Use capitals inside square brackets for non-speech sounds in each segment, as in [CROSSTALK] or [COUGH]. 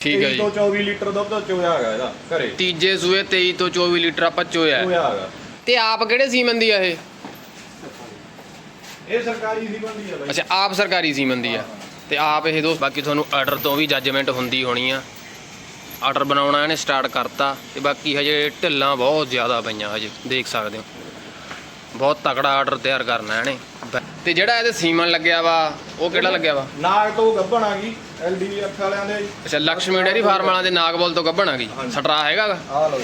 ਠੀਕ ਹੈ 23 ਜੀ। ਤੋਂ 24 ਲੀਟਰ ਦੁੱਧ ਚੋਇਆ ਹੈਗਾ ਇਹਦਾ ਘਰੇ। ਤੀਜੇ ਸੂਏ 23 ਤੋਂ 24 ਲੀਟਰ ਆਪਾਂ ਚੋਇਆ ਚੋਇਆ ਹੈਗਾ। ਤੇ ਆਪ ਕਿਹੜੇ ਸੀਮਨ ਦੀ ਆ ਇਹ? ਇਹ ਸਰਕਾਰੀ ਬੰਦੀ ਆ ਬਾਈ। ਅੱਛਾ ਆਪ ਸਰਕਾਰੀ ਸੀਮਨ ਦੀ ਆ। ਤੇ ਆਪ ਇਹ ਦੋਸਤ ਬਾਕੀ ਤੁਹਾਨੂੰ ਆਰਡਰ ਤੋਂ ਵੀ ਜੱਜਮੈਂਟ ਹੁੰਦੀ ਹੋਣੀ ਆ। ਆਰਡਰ ਬਣਾਉਣਾ ਇਹਨੇ ਸਟਾਰਟ ਕਰਤਾ ਤੇ ਬਾਕੀ ਹਜੇ ਢਿੱਲਾਂ ਬਹੁਤ ਜ਼ਿਆਦਾ ਪਈਆਂ ਹਜੇ ਦੇਖ ਸਕਦੇ ਹੋ। ਬਹੁਤ ਤਕੜਾ ਆਰਡਰ ਤਿਆਰ ਕਰਨਾ ਇਹਨੇ। ਤੇ ਜਿਹੜਾ ਇਹਦੇ ਸੀਮਨ ਲੱਗਿਆ ਵਾ ਉਹ ਕਿਹੜਾ ਲੱਗਿਆ ਵਾ? ਨਾਗਟੋ ਗੱਭਣ ਆ ਗਈ ਐਲਡੀਐਫ ਵਾਲਿਆਂ ਦੇ। ਅੱਛਾ ਲక్ష్ਮੀ ਡੇਰੀ ਫਾਰਮ ਵਾਲਿਆਂ ਦੇ ਨਾਗਬੋਲ ਤੋਂ ਗੱਭਣ ਆ ਗਈ। ਸਟਰਾ ਹੈਗਾ ਆ ਲਓ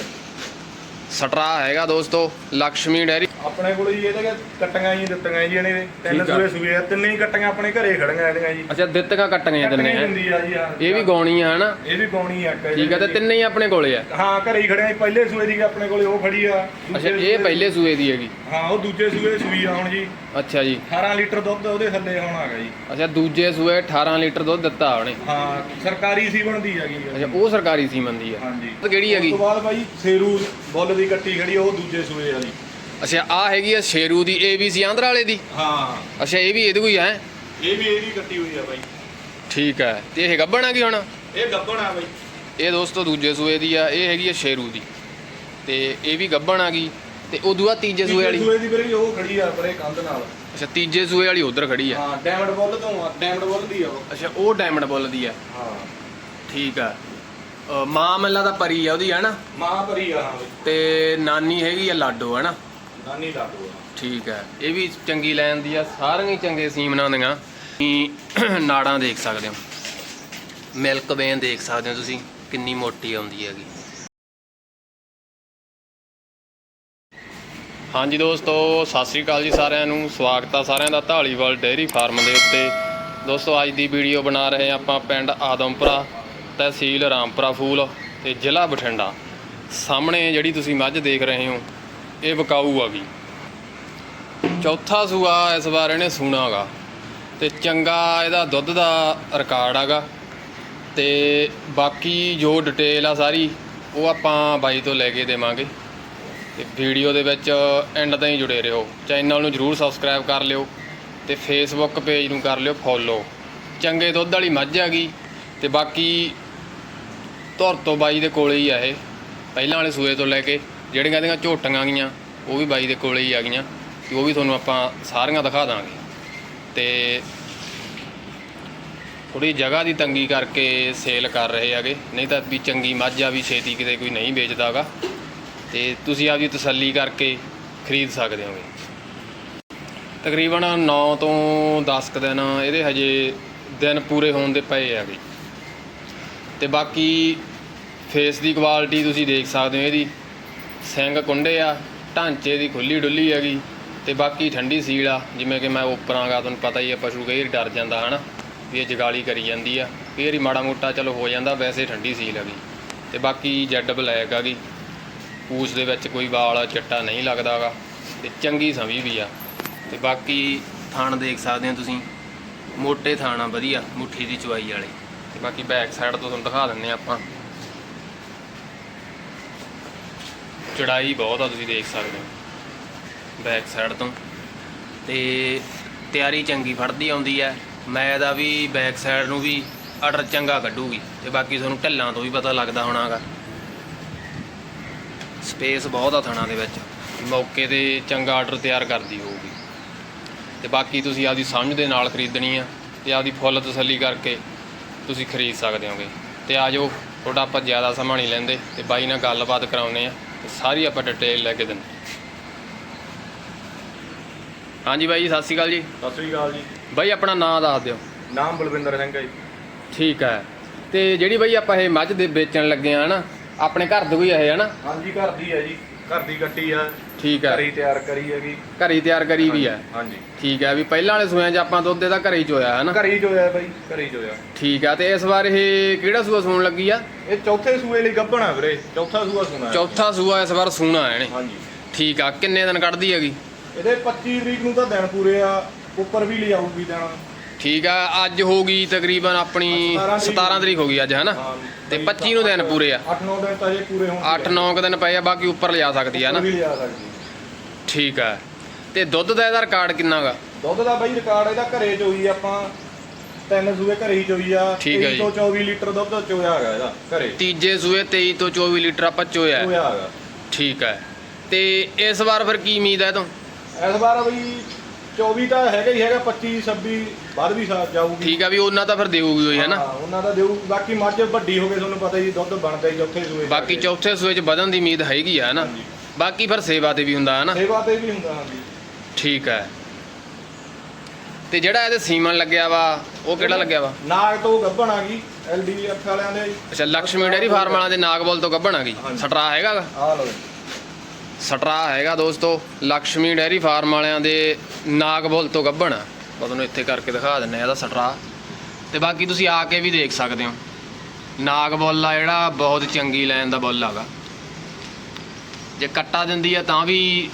ਸਟਰਾ ਹੈਗਾ ਦੋਸਤੋ ਲక్ష్ਮੀ ਡੇਰੀ ਆਪਣੇ ਕੋਲ ਜੀ ਇਹਦੇ ਕੱਟੀਆਂ ਹੀ ਦਿੱਤੀਆਂ ਜੀ ਇਹਨੇ। ਤਿੰਨ। ਸੂਏ ਸੂਏ ਆ ਤਿੰਨੇ ਹੀ ਕੱਟੀਆਂ ਆਪਣੇ ਘਰੇ ਖੜੀਆਂ ਇਹਦੀਆਂ ਜੀ। ਅੱਛਾ ਦਿੱਤੀਆਂ ਕੱਟੀਆਂ ਆ ਆ ਜੀ ਆ ਇਹ ਵੀ ਗਾਉਣੀ ਆ ਹਨਾ? ਇਹ ਵੀ ਪਾਉਣੀ ਆ ਠੀਕ ਆ ਤੇ ਤਿੰਨੇ ਹੀ ਆਪਣੇ ਕੋਲੇ ਆ? ਹਾਂ ਘਰੇ ਹੀ ਖੜਿਆ ਜੀ ਪਹਿਲੇ ਸੂਏ ਦੀ ਆਪਣੇ ਕੋਲੇ ਉਹ ਖੜੀ ਆ। ਅੱਛਾ ਇਹ ਪਹਿਲੇ ਸੂਏ ਦੀ ਹੈਗੀ? ਹਾਂ ਉਹ ਦੂਜੇ ਸੂਏ ਸੂਈ ਆ ਹੁਣ ਜੀ। ਅੱਛਾ ਜੀ। 18 ਲੀਟਰ ਦੁੱਧ ਉਹਦੇ ਥੱਲੇ ਹੁਣ ਆ ਗਿਆ ਜੀ। ਅੱਛਾ ਦੂਜੇ ਸੂਏ 18 ਲੀਟਰ ਦੁੱਧ ਦਿੱਤਾ ਉਹਨੇ? ਹਾਂ ਸਰਕਾਰੀ ਸੀ ਬਣਦੀ ਹੈਗੀ। ਅੱਛਾ ਉਹ ਸਰਕਾਰੀ ਸੀਮਨ ਦੀ ਆ? ਹਾਂਜੀ। ਕਿਹੜੀ ਹੈਗੀ? ਉਸ ਤੋਂ ਬਾਅਦ ਬਾਈ ਸੇਰੂ ਬੁੱਲ ਦੀ ਕੱਟੀ ਖੜੀ ਉਹ ਦੂਜੇ ਸੂਏ ਵਾਲੀ। ਅੱਛਾ ਆ ਹੈਗੀ ਆ ਸ਼ੇਰੂ ਦੀ ABC ਆਂਧਰਾ ਵਾਲੇ ਦੀ? ਹਾਂ। ਅੱਛਾ ਇਹ ਵੀ ਇਹਦੇ ਕੋਈ ਹੈ? ਇਹ ਵੀ ਇਹਦੀ ਕੱਟੀ ਹੋਈ ਆ ਬਾਈ। ਠੀਕ ਹੈ ਤੇ ਇਹ ਗੱਬਣ ਆ ਗਈ ਹੁਣ? ਇਹ ਗੱਬਣ ਆ ਬਾਈ। ਇਹ ਦੋਸਤੋ ਦੂਜੇ ਸੂਏ ਦੀ ਆ ਇਹ ਹੈਗੀ ਆ ਸ਼ੇਰੂ ਦੀ। ਤੇ ਇਹ ਵੀ ਗੱਬਣ ਆ ਗਈ। ਤੇ ਉਦੋਂ ਬਾਅਦ ਤੀਜੇ ਸੂਏ ਵਾਲੀ? ਸੂਏ ਦੀ ਵੀਰੇ ਉਹ ਖੜੀ ਆ ਪਰੇ ਕੰਧ ਨਾਲ। ਅੱਛਾ ਤੀਜੇ ਸੂਏ ਵਾਲੀ ਉਧਰ ਖੜੀ ਆ। ਹਾਂ ਡਾਇਮੰਡ ਬੁੱਲ ਤੋਂ ਆ ਡਾਇਮੰਡ ਬੁੱਲ ਦੀ ਆ ਉਹ। ਅੱਛਾ ਉਹ ਡਾਇਮੰਡ ਬੁੱਲ ਦੀ ਆ। ਹਾਂ। ਠੀਕ ਆ। ਅ, ਮਾਂ ਮੱਲਾ ਦਾ ਪਰੀ ਆ ਉਹਦੀ ਹੈ ਨਾ? ਮਾਂ ਭਰੀ ਆ ਹਾਂ ਬਾਈ। ਤੇ ਨਾਨੀ ਹੈਗੀ ਆ ਲਾਡੋ ਹੈ ਨਾ? ਨਾਨੀ ਲਾਡੂ ਆ ਠੀਕ ਹੈ। ਇਹ ਵੀ ਚੰਗੀ ਲੈਣ ਦੀ ਆ, ਸਾਰੀਆਂ ਹੀ ਚੰਗੇ ਸੀਮਨਾਂ ਦੀਆਂ ਤੁਸੀਂ [CLEARS THROAT] ਨਾੜਾਂ ਦੇਖ ਸਕਦੇ ਹੋ। ਮਿਲਕ ਵੇਨ ਦੇਖ ਸਕਦੇ ਹੋ ਤੁਸੀਂ, ਕਿੰਨੀ ਮੋਟੀ ਆਉਂਦੀ ਹੈਗੀ। ਹਾਂਜੀ ਦੋਸਤੋ, ਸਤਿ ਸ੍ਰੀ ਅਕਾਲ ਜੀ ਸਾਰਿਆਂ ਨੂੰ। ਸਵਾਗਤ ਆ ਸਾਰਿਆਂ ਦਾ ਢਾਲੀਵਾਲ ਡੇਅਰੀ ਫਾਰਮ ਦੇ ਉੱਤੇ। ਦੋਸਤੋ, ਅੱਜ ਦੀ ਵੀਡੀਓ ਬਣਾ ਰਹੇ ਹਾਂ ਆਪਾਂ ਪਿੰਡ ਆਦਮਪੁਰਾ ਤਹਿਸੀਲ ਰਾਮਪੁਰਾ ਫੂਲ ਤੇ ਜ਼ਿਲ੍ਹਾ ਬਠਿੰਡਾ। ਸਾਹਮਣੇ ਜਿਹੜੀ ਤੁਸੀਂ ਮੱਝ ਦੇਖ ਰਹੇ ਹੋ ਇਹ ਵਿਕਾਊ ਆ ਵੀ। ਚੌਥਾ ਸੂਆ ਇਸ ਵਾਰ ਇਹਨੇ ਸੂਣਾ ਹੈਗਾ ਤੇ ਚੰਗਾ ਇਹਦਾ ਦੁੱਧ ਦਾ ਰਿਕਾਰਡ ਹੈਗਾ ਤੇ ਬਾਕੀ ਜੋ ਡਿਟੇਲ ਆ ਸਾਰੀ, ਉਹ ਆਪਾਂ ਬਾਈ ਤੋਂ ਲੈ ਕੇ ਦੇਵਾਂਗੇ। ਤੇ ਵੀਡੀਓ ਦੇ ਵਿੱਚ ਐਂਡ ਤਾਈਂ ਜੁੜੇ ਰਹੋ। ਚੈਨਲ ਨੂੰ ਜਰੂਰ ਸਬਸਕ੍ਰਾਈਬ ਕਰ ਲਿਓ ਤੇ ਫੇਸਬੁੱਕ ਪੇਜ ਨੂੰ ਕਰ ਲਿਓ ਫੋਲੋ ਚੰਗੇ ਦੁੱਧ ਵਾਲੀ ਮੱਝ ਹੈਗੀ ਤੇ ਬਾਕੀ ਧੁਰ ਤੋਂ ਬਾਈ ਦੇ ਕੋਲੇ ਹੀ ਆ ਇਹ। ਪਹਿਲਾਂ ਵਾਲੇ ਸੂਏ ਤੋਂ ਲੈ ਕੇ ਜਿਹੜੀਆਂ ਇਹਦੀਆਂ ਝੋਟੀਆਂ ਗੀਆਂ ਉਹ ਵੀ ਬਾਈ ਦੇ ਕੋਲੇ ਹੀ ਆ ਗਈਆਂ ਤੇ ਉਹ ਵੀ ਤੁਹਾਨੂੰ ਆਪਾਂ ਸਾਰੀਆਂ ਦਿਖਾ ਦਾਂਗੇ। ਤੇ ਥੋੜੀ ਜਗ੍ਹਾ ਦੀ ਤੰਗੀ ਕਰਕੇ ਸੇਲ ਕਰ ਰਹੇ ਹੈਗੇ, ਨਹੀਂ ਤਾਂ ਵੀ ਚੰਗੀ ਮੱਝ ਆ ਵੀ ਛੇਤੀ ਕਿਤੇ ਕੋਈ ਨਹੀਂ ਵੇਚਦਾਗਾ ਤੇ ਤੁਸੀਂ ਆਪਦੀ ਤਸੱਲੀ ਕਰਕੇ ਖਰੀਦ ਸਕਦੇ ਹੋਗੇ। ਤਕਰੀਬਨ 9 ਤੋਂ 10 ਕੁ ਦਿਨ ਇਹਦੇ ਹਜੇ ਦਿਨ ਪੂਰੇ ਹੋਣ ਦੇ ਪਏ ਹੈਗੇ। ਤੇ ਬਾਕੀ ਫੇਸ ਦੀ ਕੁਆਲਿਟੀ ਤੁਸੀਂ ਦੇਖ ਸਕਦੇ ਹੋ ਇਹਦੀ। ਸਿੰਘ ਕੁੰਡੇ ਆ, ਢਾਂਚੇ ਦੀ ਖੁੱਲੀ ਡੁੱਲੀ ਹੈਗੀ ਤੇ ਬਾਕੀ ਠੰਡੀ ਸੀਲ ਆ, ਜਿਵੇਂ ਕਿ ਮੈਂ ਉੱਪਰਾਂਗਾ ਤੁਹਾਨੂੰ ਪਤਾ ਹੀ ਆ, ਪਸ਼ੂ ਕਈ ਵਾਰੀ ਡਰ ਜਾਂਦਾ ਹਨਾ, ਵੀ ਇਹ ਜਗਾਲੀ ਕਰੀ ਜਾਂਦੀ ਆ। ਕਈ ਵਾਰੀ ਮਾੜਾ ਮੋਟਾ ਚਲੋ ਹੋ ਜਾਂਦਾ, ਵੈਸੇ ਠੰਡੀ ਸੀਲ ਹੈਗੀ। ਤੇ ਬਾਕੀ ਜੈਡ ਬਲੈਕ ਆ ਗਈ ਪੂਛ ਦੇ ਵਿੱਚ ਕੋਈ ਵਾਲ, ਚਿੱਟਾ ਨਹੀਂ ਲੱਗਦਾਗਾ ਤੇ ਚੰਗੀ ਸਵੀ ਵੀ ਆ। ਤੇ ਬਾਕੀ ਥਾਣ ਦੇਖ ਸਕਦੇ ਹੋ ਤੁਸੀਂ, ਮੋਟੇ ਥਾਣ ਆ ਵਧੀਆ, ਮੁੱਠੀ ਦੀ ਚਵਾਈ ਵਾਲੇ। ਤੇ ਬਾਕੀ ਬੈਕ ਸਾਈਡ ਤੋਂ ਤੁਹਾਨੂੰ ਦਿਖਾ ਦਿੰਨੇ ਆ ਆਪਾਂ। ਚੜਾਈ ਬਹੁਤ ਆ, ਤੁਸੀਂ ਦੇਖ ਸਕਦੇ ਹੋ। ਬੈਕ ਸਾਈਡ ਤੋਂ। ਤੇ ਤਿਆਰੀ ਚੰਗੀ ਫੜਦੀ ਆਉਂਦੀ ਹੈ ਮੈਂ ਦਾ ਵੀ ਬੈਕ ਸਾਈਡ ਨੂੰ ਵੀ ਆਰਡਰ ਚੰਗਾ ਕੱਢੂਗੀ। ਤੇ ਬਾਕੀ ਤੁਹਾਨੂੰ ਢੱਲਾਂ ਤੋਂ ਵੀ ਪਤਾ ਲੱਗਦਾ ਹੋਣਾਗਾ। ਸਪੇਸ ਬਹੁਤ ਆ ਥਣਾ ਦੇ ਵਿੱਚ। ਮੌਕੇ ਤੇ ਚੰਗਾ ਆਰਡਰ ਤਿਆਰ ਕਰਦੀ ਹੋਊਗੀ। ਤੇ ਬਾਕੀ ਤੁਸੀਂ ਆਪਦੀ ਸਮਝ ਦੇ ਨਾਲ ਖਰੀਦਣੀ ਆ ਤੇ ਆਪਦੀ ਫੁੱਲ ਤਸੱਲੀ ਕਰਕੇ ਤੁਸੀਂ ਖਰੀਦ ਸਕਦੇ ਹੋਗੇ। ਤੇ ਆ ਜਾਓ ਤੁਹਾਡਾ ਆਪਾਂ ਜ਼ਿਆਦਾ ਸਮਾਂ ਨਹੀਂ ਲੈਂਦੇ। ਤੇ ਬਾਈ ਨਾਲ ਗੱਲਬਾਤ ਕਰਾਉਨੇ ਆ। ਸਾਰੀ ਆਪਾਂ ਡਿਟੇਲ ਲੈ ਕੇ ਦਿੰਦੇ ਹਾਂਜੀ ਬਾਈ ਜੀ ਸਤਿ ਸ਼੍ਰੀ ਅਕਾਲ ਜੀ। ਸਤਿ ਸ੍ਰੀ ਅਕਾਲ ਜੀ। ਬਾਈ ਆਪਣਾ ਨਾਮ ਦੱਸ ਦਿਓ। ਨਾਮ ਬਲਵਿੰਦਰ ਸਿੰਘ ਹੈ ਜੀ। ਠੀਕ ਹੈ। ਤੇ ਜਿਹੜੀ ਬਾਈ ਆਪਾਂ ਇਹ ਮੱਝ ਦੇ ਵੇਚਣ ਲੱਗੇ ਆ ਹਨਾ ਆਪਣੇ ਘਰ ਦੇ ਕੋਈ ਇਹ ਹਨਾ ਹਾਂਜੀ ਘਰ ਦੀ ਹੈ ਜੀ। ਘਰ ਦੀ ਕੱਟੀ ਆ। ਠੀਕ ਹੈ ਘਰੇ ਹੀ ਤਿਆਰ ਕਰੀ ਹੈਗੀ। ਘਰੀ ਤਿਆਰ ਕਰੀ ਵੀ ਹੈ ਹਾਂਜੀ ਠੀਕ ਹੈ ਵੀ ਪਹਿਲਾਂ ਵਾਲੇ ਸੂਆਂ 'ਚ ਆਪਾਂ ਦੁੱਧ ਇਹਦਾ ਘਰੇ ਹੀ ਚੋਇਆ ਹੈ ਨਾ ਘਰੇ ਹੀ ਜੋਇਆ ਬਾਈ ਘਰੇ ਹੀ ਜੋਇਆ ਠੀਕ ਆ ਤੇ ਇਸ ਵਾਰ ਇਹ ਕਿਹੜਾ ਸੂਆ ਸੂਣ ਲੱਗੀ ਆ? ਇਹ ਚੌਥੇ ਸੂਏ ਲਈ ਗੱਭਣ ਵੀਰੇ ਚੌਥਾ ਸੂਆ ਸੁਣਾ। ਚੌਥਾ ਸੂਆ ਇਸ ਵਾਰ ਸੂਣਾ ਹੈ ਨੇ ਹਾਂਜੀ। ਠੀਕ ਆ ਕਿੰਨੇ ਦਿਨ ਕੱਢਦੀ ਹੈਗੀ? ਇਹਦੇ 25 ਤਰੀਕ ਨੂੰ ਤਾਂ ਦਿਨ ਪੂਰੇ ਆ ਉੱਪਰ ਵੀ ਲਿਆਊਗੀ ਦਿਨ। ਠੀਕ ਆ ਅੱਜ ਹੋ ਗਈ ਤਕਰੀਬਨ ਆਪਣੀ 17 ਤਰੀਕ। 17 ਤਰੀਕ ਹੋ ਗਈ ਅੱਜ ਹਨਾ? ਹਾਂ ਤੇ 25 ਨੂੰ ਦਿਨ ਪੂਰੇ ਆ। 8-9 ਦਿਨ ਤਾਂ ਜੇ ਪੂਰੇ ਹੋਣ 8-9 ਦਿਨ ਪਏ ਆ ਬਾਕੀ ਉੱਪਰ ਲਿਆ ਸਕਦੀ ਆ ਨਾ ਵੀ ਲਿਆ ਸਕਦੀ ਠੀਕ ਆ ਤੇ ਦੁੱਧ ਦਾ ਇਹਦਾ ਰਿਕਾਰਡ ਕਿੰਨਾ ਗਾ? ਦੁੱਧ ਦਾ ਬਾਈ ਰਿਕਾਰਡ ਇਹਦਾ ਘਰੇ ਚ ਹੋਈ ਆਪਾਂ ਤਿੰਨ ਸੂਏ ਘਰੇ ਹੀ ਚੋਈ ਆ ਠੀਕ ਹੈ 23 ਜੀ। ਤੋਂ 24 ਲੀਟਰ ਦੁੱਧ ਚੋਇਆ ਹੈਗਾ ਇਹਦਾ ਘਰੇ। ਤੀਜੇ ਸੂਏ 23 ਤੋਂ 24 ਲੀਟਰ ਆਪਾਂ ਚੋਇਆ। ਹੈ। ਚੋਇਆ ਹੈਗਾ। ਠੀਕ ਹੈ। ਤੇ ਇਸ ਵਾਰ ਫਿਰ ਕੀ ਉਮੀਦ ਹੈ ਤੋਂ ਇਸ ਵਾਰ ਬਈ 24 ਤਾਂ ਹੈਗਾ ਹੀ ਹੈਗਾ 25 26 ਬਾਅਦ ਵੀ ਸਾ ਜਾਊਗੀ। ਠੀਕ ਹੈ ਵੀ ਉਹਨਾਂ ਤਾਂ ਫਿਰ ਦੇਊਗੀ ਹੋਈ ਹੈ ਨਾ? ਹਾਂ, ਉਹਨਾਂ ਦਾ ਦੇਊ ਬਾਕੀ ਮੱਝ ਵੱਡੀ ਹੋ ਗਈ ਤੁਹਾਨੂੰ ਪਤਾ ਜੀ ਦੁੱਧ ਬਣਦਾ ਹੀ ਚੌਥੇ ਸੂਏ ਬਾਕੀ। ਚੌਥੇ ਸੂਏ 'ਚ ਵਧਣ ਦੀ ਉਮੀਦ ਹੈਗੀ ਆ ਨਾ? ਹਾਂਜੀ। ਬਾਕੀ ਫਿਰ ਸੇਵਾ ਤੇ ਵੀ ਹੁੰਦਾ ਹੈ ਨਾ? ਸੇਵਾ ਤੇ ਵੀ ਹੁੰਦਾ ਹਾਂਜੀ। ਠੀਕ ਹੈ। ਤੇ ਜਿਹੜਾ ਇਹਦੇ ਸੀਮਨ ਲੱਗਿਆ ਵਾ ਉਹ ਕਿਹੜਾ ਲੱਗਿਆ ਵਾ? ਨਾਗ ਤੋਂ ਗੱਭਣ ਆ ਗਈ ਐਲਡੀਐਫ ਵਾਲਿਆਂ ਦੇ। ਅੱਛਾ ਲక్ష్ਮੀ ਡੇਰੀ ਫਾਰਮ ਵਾਲਿਆਂ ਦੇ ਨਾਗਬੋਲ ਤੋਂ ਗੱਭਣ ਆ ਗਈ? ਸਟਰਾ ਹੈਗਾ ਆ ਲਓ ਸਟਰਾ ਹੈਗਾ ਦੋਸਤੋ ਲਕਸ਼ਮੀ ਡੇਰੀ ਫਾਰਮ ਵਾਲਿਆਂ ਦੇ ਨਾਗਬੋਲ ਤੋਂ ਗੱਭਣ ਆ। ਤੁਹਾਨੂੰ ਇੱਥੇ ਕਰਕੇ ਦਿਖਾ ਦਿੰਨੇ ਇਹਦਾ ਸਟਰਾ ਤੇ ਬਾਕੀ ਤੁਸੀਂ ਆ ਕੇ ਵੀ ਦੇਖ ਸਕਦੇ ਹੋ। ਨਾਗ ਬੋਲ ਆ ਜਿਹੜਾ ਬਹੁਤ ਚੰਗੀ ਲਾਈਨ ਦਾ ਬੁੱਲ ਆਗਾ ਜੇ ਕੱਟਾ ਦਿੰਦੀ ਆ ਤਾਂ ਵੀ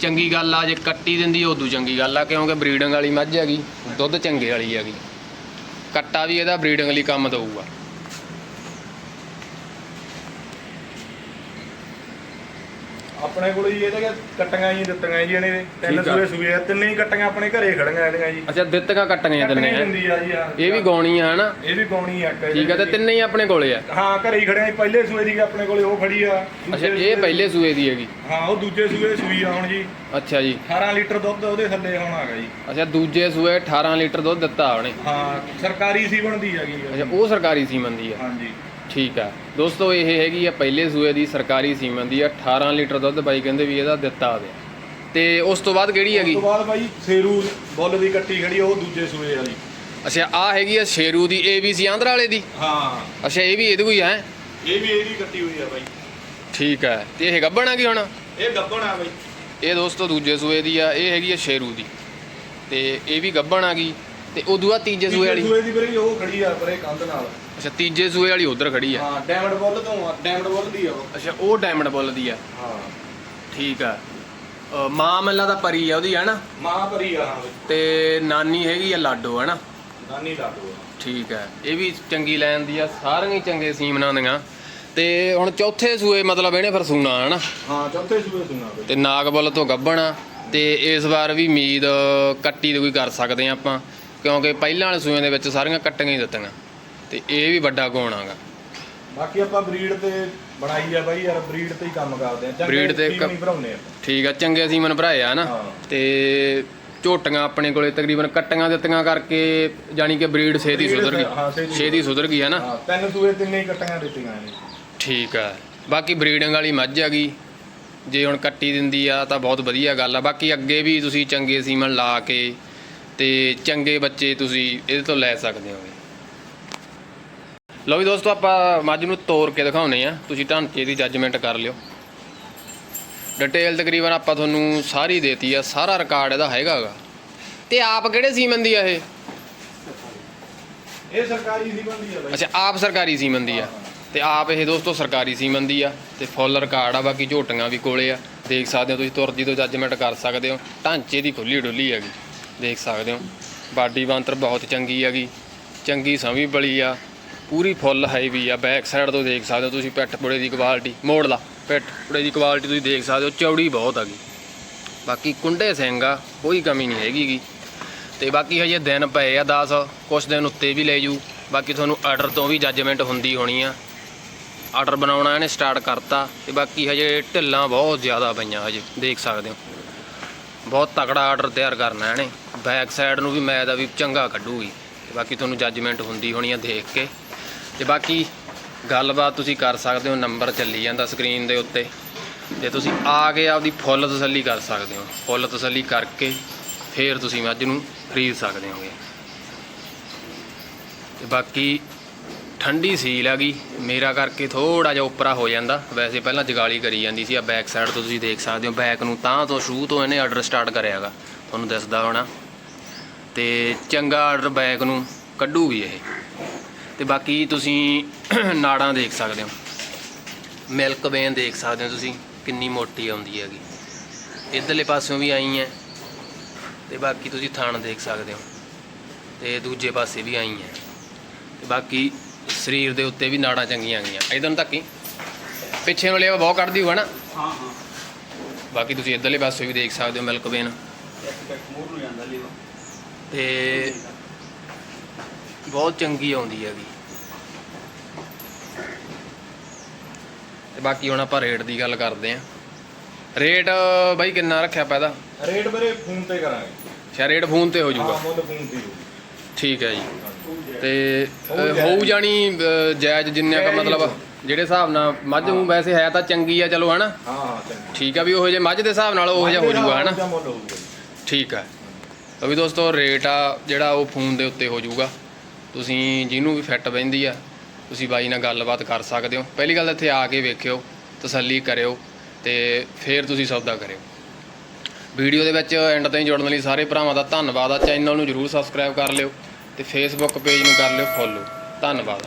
ਚੰਗੀ ਗੱਲ ਆ, ਜੇ ਕੱਟੀ ਦਿੰਦੀ ਉਦੋਂ ਚੰਗੀ ਗੱਲ ਆ, ਕਿਉਂਕਿ ਬਰੀਡਿੰਗ ਵਾਲੀ ਮੱਝ ਹੈਗੀ, ਦੁੱਧ ਚੰਗੇ ਵਾਲੀ ਹੈਗੀ। ਕੱਟਾ ਵੀ ਇਹਦਾ ਬਰੀਡਿੰਗ ਲਈ ਕੰਮ ਦਊਗਾ। ਆਪਣੇ ਕੋਲ ਜੀ ਇਹਦੇ ਕੱਟੀਆਂ ਜੀ ਦਿੱਤੀਆਂ ਜੀ ਇਹਨੇ। ਤਿੰਨ ਠੀਕ ਆ। ਸੂਏ ਸੂਏ ਆ ਤਿੰਨੇ ਹੀ ਕੱਟੀਆਂ ਆਪਣੇ ਘਰੇ ਖੜੀਆਂ ਇਹਦੀਆਂ ਜੀ। ਅੱਛਾ ਦਿੱਤੀਆਂ ਕੱਟਣੀਆਂ ਆ ਆ ਜੀ ਇਹ ਵੀ ਗਾਉਣੀ ਆ ਹਨਾ? ਇਹ ਵੀ ਗਾਉਣੀ ਆ ਇੱਕ ਠੀਕ ਆ ਤੇ ਤਿੰਨੇ ਹੀ ਆਪਣੇ ਕੋਲੇ ਆ? ਹਾਂ ਘਰੇ ਹੀ ਖੜਿਆ ਜੀ ਪਹਿਲੇ ਸੂਏ ਦੀ ਆਪਣੇ ਕੋਲੇ ਉਹ ਖੜੀ ਆ। ਅੱਛਾ ਦੂਜੇ ਇਹ ਸੂਏ- ਪਹਿਲੇ ਸੂਏ ਦੀ ਹੈਗੀ? ਹਾਂ ਉਹ ਦੂਜੇ ਸੂਏ ਸੂਈ ਆ ਹੁਣ ਜੀ। ਅੱਛਾ ਜੀ। 18 ਲੀਟਰ ਦੁੱਧ ਉਹਦੇ ਥੱਲੇ ਹੁਣ ਆਗਾ ਜੀ। ਅੱਛਾ ਦੂਜੇ ਸੂਏ 18 ਲੀਟਰ ਦੁੱਧ ਦਿੱਤਾ ਉਹਨੇ। ਹਾਂ ਸਰਕਾਰੀ ਸੀ ਬਣਦੀ ਹੈਗੀ ਆ। ਅੱਛਾ ਉਹ ਸਰਕਾਰੀ ਸੀਮਨ ਦੀ ਆ? ਹਾਂਜੀ। ਠੀਕ ਆ। ਦੋਸਤੋ ਇਹ ਹੈਗੀ ਆ ਪਹਿਲੇ ਸੂਏ ਦੀ ਸਰਕਾਰੀ ਸੀਮਨ ਦੀ ਆ 18 ਲੀਟਰ ਦੁੱਧ ਬਾਈ ਕਹਿੰਦੇ ਵੀ ਇਹਦਾ ਦਿੱਤਾ ਆ। ਤੇ ਉਸ ਤੋਂ ਬਾਅਦ ਕਿਹੜੀ ਉਸ ਹੈਗੀ ਤੋਂ ਬਾਅਦ ਬਾਈ ਸੇਰੂ ਬੁੱਲ ਦੀ ਕੱਟੀ ਖੜੀ ਆ ਉਹ ਦੂਜੇ ਸੂਏ ਵਾਲੀ। ਅੱਛਾ ਆ ਹੈਗੀ ਆ ਸ਼ੇਰੂ ਦੀ ਏਬੀਸੀ ਆਂਧਰਾ ਵਾਲੇ ਦੀ? ਹਾਂ। ਅੱਛਾ ਇਹ ਵੀ ਇਹਦੇ ਕੋਈ ਹੈ? ਇਹ ਵੀ ਇਹਦੀ ਕੱਟੀ ਹੋਈ ਆ ਬਾਈ। ਠੀਕ ਹੈ ਤੇ ਇਹ ਗੱਬਣ ਆ ਗਈ ਹੁਣ? ਇਹ ਗੱਬਣ ਆ ਬਾਈ। ਇਹ ਦੋਸਤੋ ਦੂਜੇ ਸੂਏ ਦੀ ਆ ਇਹ ਹੈਗੀ ਆ ਸ਼ੇਰੂ ਦੀ। ਤੇ ਇਹ ਵੀ ਗੱਬਣ ਆ ਗਈ। ਤੇ ਉਦੋਂ ਬਾਅਦ ਤੀਜੇ ਸੂਏ ਵਾਲੀ? ਸੂਏ ਦੀ ਵੀਰੇ ਉਹ ਖੜੀ ਆ ਪਰੇ ਕੰਧ ਨਾਲ। ਅੱਛਾ ਤੀਜੇ ਸੂਏ ਵਾਲੀ ਉਧਰ ਖੜੀ ਆ। ਹਾਂ ਡਾਇਮੰਡ ਬੁੱਲ ਤੋਂ ਆ ਡਾਇਮੰਡ ਬੁੱਲ ਦੀ ਆ ਉਹ। ਅੱਛਾ ਉਹ ਡਾਇਮੰਡ ਬੁੱਲ ਦੀ ਆ। ਹਾਂ। ਠੀਕ ਆ। ਅ, ਮਾਂ ਮੱਲਾ ਦਾ ਪਰੀ ਆ ਉਹਦੀ ਹੈ ਨਾ ਮਾਂ ਭਰੀ ਆ ਹਾਂ। ਬਾਈ ਤੇ ਨਾਨੀ ਹੈਗੀ ਆ ਲਾਡੋ ਹੈ ਨਾ ਨਾਨੀ ਲਾ ਦੋ ਠੀਕ ਹੈ ਇਹ ਵੀ ਚੰਗੀ ਲੈਣ ਦੀ ਆ ਸਾਰੀਆਂ ਹੀ ਚੰਗੇ ਸੀਮਨਾਂ ਦੀਆਂ। ਤੇ ਹੁਣ ਚੌਥੇ ਸੂਏ ਮਤਲਬ ਇਹਨੇ ਫਿਰ ਸੂਣਾ ਹੈ ਨਾ ਹਾਂ ਚੌਥੇ ਸੂਏ ਸੁਣਾ ਬਾਈ ਤੇ ਨਾਗਬੁੱਲ ਤੋਂ ਗੱਭਣ ਆ ਤੇ ਇਸ ਵਾਰ ਵੀ ਉਮੀਦ ਕੱਟੀ ਦੀ ਕੋਈ ਕਰ ਸਕਦੇ ਆ ਆਪਾਂ। ਕਿਉਂਕਿ ਪਹਿਲਾਂ ਵਾਲੇ ਸੂਏ ਦੇ ਵਿੱਚ ਸਾਰੀਆਂ ਕੱਟੀਆਂ ਹੀ ਦਿੱਤੀਆਂ। ਤੇ ਇਹ ਵੀ ਵੱਡਾ ਗੁਣ ਆਗਾ। ਬਾਕੀ ਆਪਾਂ ਬਰੀਡ ਤੇ ਬਣਾਈ ਆ ਬਾਈ ਯਾਰ ਬਰੀਡ ਤੇ ਹੀ ਕੰਮ ਕਰਦੇ ਆ। ਚੰਗੇ Breed ਤੇ ਨਹੀਂ ਭਰਾਉਂਦੇ ਆ। ਠੀਕ ਆ ਚੰਗੇ ਸੀਮਨ ਭਰਾਏ ਆ ਨਾ। ਹਾਂ। ਤੇ ਝੋਟੀਆਂ ਆਪਣੇ ਕੋਲੇ ਤਕਰੀਬਨ ਕੱਟੀਆਂ ਦਿੱਤੀਆਂ ਕਰਕੇ ਜਾਨੀ ਕਿ ਬਰੀਡ ਛੇਤੀ Breed ਸੁਧਰ ਹਾਂ, ਗਈ ਛੇਤੀ ਛੇਤੀ ਸੁਧਰ ਗਈ ਹੈ ਨਾ। ਹਾਂ ਤਿੰਨ ਸੂਏ ਤਿੰਨੇ ਹੀ ਕੱਟੀਆਂ ਦਿੱਤੀਆਂ ਨੇ। ਠੀਕ ਆ ਬਾਕੀ ਬਰੀਡਿੰਗ ਵਾਲੀ ਮੱਝ ਹੈਗੀ ਜੇ ਹੁਣ ਕੱਟੀ ਦਿੰਦੀ ਆ ਤਾਂ ਬਹੁਤ ਵਧੀਆ ਗੱਲ ਆ। ਬਾਕੀ ਅੱਗੇ ਵੀ ਤੁਸੀਂ ਚੰਗੇ ਸੀਮਨ ਲਾ ਕੇ ਤੇ ਚੰਗੇ ਬੱਚੇ ਤੁਸੀਂ ਇਹਦੇ ਤੋਂ ਲੈ ਸਕਦੇ ਹੋਗੇ। ਲਓ ਵੀ ਦੋਸਤੋ ਆਪਾਂ ਮੱਝ ਨੂੰ ਤੋੜ ਕੇ ਦਿਖਾਉਨੇ ਆ। ਤੁਸੀਂ ਢਾਂਚੇ ਦੀ ਜੱਜਮੈਂਟ ਕਰ ਲਿਓ। ਡਿਟੇਲ ਤਕਰੀਬਨ ਆਪਾਂ ਤੁਹਾਨੂੰ ਸਾਰੀ ਦੇਤੀ ਆ ਸਾਰਾ ਰਿਕਾਰਡ ਇਹਦਾ ਹੈਗਾਗਾ ਤੇ ਆਪ ਕਿਹੜੇ ਸੀਮਨ ਦੀ ਆ ਇਹ? ਇਹ ਸਰਕਾਰੀ ਸੀ ਬਣਦੀ ਆ ਬਾਈ। ਅੱਛਾ ਆਪ ਸਰਕਾਰੀ ਸੀਮਨ ਦੀ ਆ। ਤੇ ਆਪ ਇਹ ਦੋਸਤੋ ਸਰਕਾਰੀ ਸੀਮਨ ਦੀ ਆ। ਤੇ ਫੁੱਲ ਰਿਕਾਰਡ ਆ ਬਾਕੀ ਝੋਟੀਆਂ ਵੀ ਕੋਲੇ ਆ। ਦੇਖ ਸਕਦੇ ਹੋ ਤੁਸੀਂ ਤੁਰਦੀ ਤੋਂ ਜੱਜਮੈਂਟ ਕਰ ਸਕਦੇ ਹੋ। ਢਾਂਚੇ ਦੀ ਖੁੱਲੀ ਡੁੱਲੀ ਹੈਗੀ। ਦੇਖ ਸਕਦੇ ਹੋ। ਬਾਡੀ ਬਾਂਤਰ ਬਹੁਤ ਚੰਗੀ ਹੈਗੀ। ਚੰਗੀ ਸਮੀ ਬਲੀ ਆ। ਪੂਰੀ ਫੁੱਲ ਹੈਵੀ ਆ ਬੈਕ ਸਾਈਡ ਤੋਂ ਦੇਖ ਸਕਦੇ ਹੋ ਤੁਸੀਂ, ਪਿੱਠ ਪੁੜੇ ਦੀ ਕੁਆਲਿਟੀ ਮੋੜ ਲਾ, ਪਿੱਠ ਪੁੜੇ ਦੀ ਕੁਆਲਿਟੀ ਤੁਸੀਂ ਦੇਖ ਸਕਦੇ ਹੋ, ਚੌੜੀ ਬਹੁਤ ਆ ਗਈ। ਬਾਕੀ ਕੁੰਡੇ ਸਿੰਘ ਆ, ਕੋਈ ਕਮੀ ਨਹੀਂ ਹੈਗੀਗੀ ਤੇ ਬਾਕੀ ਹਜੇ ਦਿਨ ਪਏ ਆ 10 ਕੁਛ ਦਿਨ ਉੱਤੇ ਵੀ ਲੈ ਜੂ। ਬਾਕੀ ਤੁਹਾਨੂੰ ਆਰਡਰ ਤੋਂ ਵੀ ਜੱਜਮੈਂਟ ਹੁੰਦੀ ਹੋਣੀ ਆ। ਆਰਡਰ ਬਣਾਉਣਾ ਇਹਨੇ ਸਟਾਰਟ ਕਰਤਾ, ਤੇ ਬਾਕੀ ਹਜੇ ਢਿੱਲਾਂ ਬਹੁਤ ਜ਼ਿਆਦਾ ਪਈਆਂ ਹਜੇ, ਦੇਖ ਸਕਦੇ ਹੋ। ਬਹੁਤ ਤਕੜਾ ਆਰਡਰ ਤਿਆਰ ਕਰਨਾ ਇਹਨੇ। ਬੈਕ ਸਾਈਡ ਨੂੰ ਵੀ ਮੈਂ ਦਾ ਵੀ ਚੰਗਾ ਕੱਢੂਗੀ। ਬਾਕੀ ਤੁਹਾਨੂੰ ਜੱਜਮੈਂਟ ਹੁੰਦੀ ਹੋਣੀ ਆ ਦੇਖ ਕੇ। ਤੇ ਬਾਕੀ ਗੱਲਬਾਤ ਤੁਸੀਂ ਕਰ ਸਕਦੇ ਹੋ, ਨੰਬਰ ਚੱਲੀ ਜਾਂਦਾ ਸਕਰੀਨ ਦੇ ਉੱਤੇ। ਤੇ ਤੁਸੀਂ ਆ ਕੇ ਆਪਦੀ ਫੁੱਲ ਤਸੱਲੀ ਕਰ ਸਕਦੇ ਹੋ। ਫੁੱਲ ਤਸੱਲੀ ਕਰਕੇ ਫਿਰ ਤੁਸੀਂ ਮੱਝ ਨੂੰ ਖਰੀਦ ਸਕਦੇ ਹੋਗੇ। ਤੇ ਬਾਕੀ ਠੰਡੀ ਸੀਲ ਹੈਗੀ, ਮੇਰਾ ਕਰਕੇ ਥੋੜਾ ਜਿਹਾ ਉੱਪਰਾ ਹੋ ਜਾਂਦਾ। ਵੈਸੇ ਪਹਿਲਾਂ ਜਗਾਲੀ ਕਰੀ ਜਾਂਦੀ ਸੀ, ਆ ਬੈਕ ਸਾਈਡ ਤੋਂ ਤੁਸੀਂ ਦੇਖ ਸਕਦੇ ਹੋ ਬੈਕ ਨੂੰ ਤਾਂ ਤੋਂ ਸ਼ੁਰੂ ਤੋਂ ਇਹਨੇ ਆਰਡਰ ਸਟਾਰਟ ਕਰਿਆਗਾ, ਤੁਹਾਨੂੰ ਦੱਸਦਾ ਹੋਣਾ। ਤੇ ਚੰਗਾ ਆਰਡਰ ਬੈਕ ਨੂੰ ਕੱਢੂਗੀ ਇਹ। ਤੇ ਬਾਕੀ ਤੁਸੀਂ [CLEARS THROAT] ਨਾੜਾਂ ਦੇਖ ਸਕਦੇ ਹੋ। ਮਿਲਕ ਵੇਨ ਦੇਖ ਸਕਦੇ ਹੋ ਤੁਸੀਂ ਕਿੰਨੀ ਮੋਟੀ ਆਉਂਦੀ ਹੈਗੀ। ਇਧਰਲੇ ਪਾਸਿਓਂ ਵੀ ਆਈ ਹੈ ਤੇ ਬਾਕੀ ਤੁਸੀਂ ਥਣ ਦੇਖ ਸਕਦੇ ਹੋ। ਤੇ ਦੂਜੇ ਪਾਸੇ ਵੀ ਆਈ ਹੈ। ਤੇ ਬਾਕੀ ਸਰੀਰ ਦੇ ਉੱਤੇ ਵੀ ਨਾੜਾਂ ਚੰਗੀਆਂ ਗਈਆਂ ਇਧਰ ਨੂੰ ਧੱਕੀ? ਪਿੱਛੇ ਨੂੰ ਲਿਆ ਬਹੁਤ ਕੱਢਦੀ ਹੋਣਾ ਨਾ ਹਾਂ ਹਾਂ। ਬਾਕੀ ਤੁਸੀਂ ਇਧਰਲੇ ਪਾਸੇ ਵੀ ਦੇਖ ਸਕਦੇ ਹੋ ਮਿਲਕ ਵੇਨ ਲੀਵਾ ਤੇ ਬਹੁਤ ਚੰਗੀ ਆਉਂਦੀ ਹੈਗੀ। ਤੇ ਬਾਕੀ ਹੁਣ ਆਪਾਂ ਰੇਟ ਦੀ ਗੱਲ ਕਰਦੇ ਆਂ ਰੇਟ ਬਾਈ ਕਿੰਨਾ ਰੱਖਿਆ ਪੈਦਾ ਰੇਟ ਮੇਰੇ ਫੋਨ ਤੇ ਕਰਾਂਗੇ। ਅੱਛਾ ਰੇਟ ਫੋਨ ਤੇ ਹੋ ਹਾਂ ਜਾਊਗਾ ਮੁੱਲ ਫੋਨ ਤੇ ਹੀ ਹੋਊ। ਠੀਕ ਹੈ ਜੀ। ਤੇ ਹੋਊ ਅ, ਜਾਇਜ਼। ਹੋਊ ਜਾਣੀ ਅ, ਜਾਇਜ਼ ਜਿੰਨੇ ਕਾ ਹੀ ਮਤਲਬ। ਜਿਹੜੇ ਹਿਸਾਬ ਨਾਲ ਮੱਝ ਨੂੰ ਵੈਸੇ ਹੈ ਤਾਂ ਚੰਗੀ ਆ ਚਲੋ ਹਨਾ? ਹਾਂ ਹਾਂ ਚੰਗਾ। ਠੀਕ ਆ ਵੀ ਉਹੋ ਜੇ ਮੱਝ ਦੇ ਹਿਸਾਬ ਨਾਲ ਉਹੋ ਜਿਹਾ ਹੋ ਜਾਊਗਾ ਹਨਾ? ਉਹਦਾ ਮੁੱਲ ਹੋਊਗਾ। ਜੀ। ਠੀਕ ਆ। ਤਾਂ ਵੀ ਦੋਸਤੋ ਰੇਟ ਆ ਜਿਹੜਾ ਉਹ ਫੋਨ ਦੇ ਉੱਤੇ ਹੋ ਜਾਊਗਾ। ਤੁਸੀਂ ਜਿਹਨੂੰ ਵੀ ਫਿੱਟ ਬੈਂਦੀ ਆ, ਤੁਸੀਂ ਬਾਈ ਨਾਲ ਗੱਲਬਾਤ ਕਰ ਸਕਦੇ ਹੋ। ਪਹਿਲੀ ਗੱਲ ਇੱਥੇ ਆ ਕੇ ਵੇਖਿਓ, ਤਸੱਲੀ ਕਰਿਓ ਤੇ ਫਿਰ ਤੁਸੀਂ ਸੌਦਾ ਕਰਿਓ। ਵੀਡੀਓ ਦੇ ਵਿੱਚ ਐਂਡ ਤਾਈਂ ਜੁੜਨ ਲਈ ਸਾਰੇ ਭਰਾਵਾਂ ਦਾ ਧੰਨਵਾਦ ਆ। ਚੈਨਲ ਨੂੰ ਜਰੂਰ ਸਬਸਕ੍ਰਾਈਬ ਕਰ ਲਿਓ ਤੇ ਫੇਸਬੁੱਕ ਪੇਜ ਨੂੰ ਕਰ ਲਿਓ ਫੋਲੋ ਧੰਨਵਾਦ।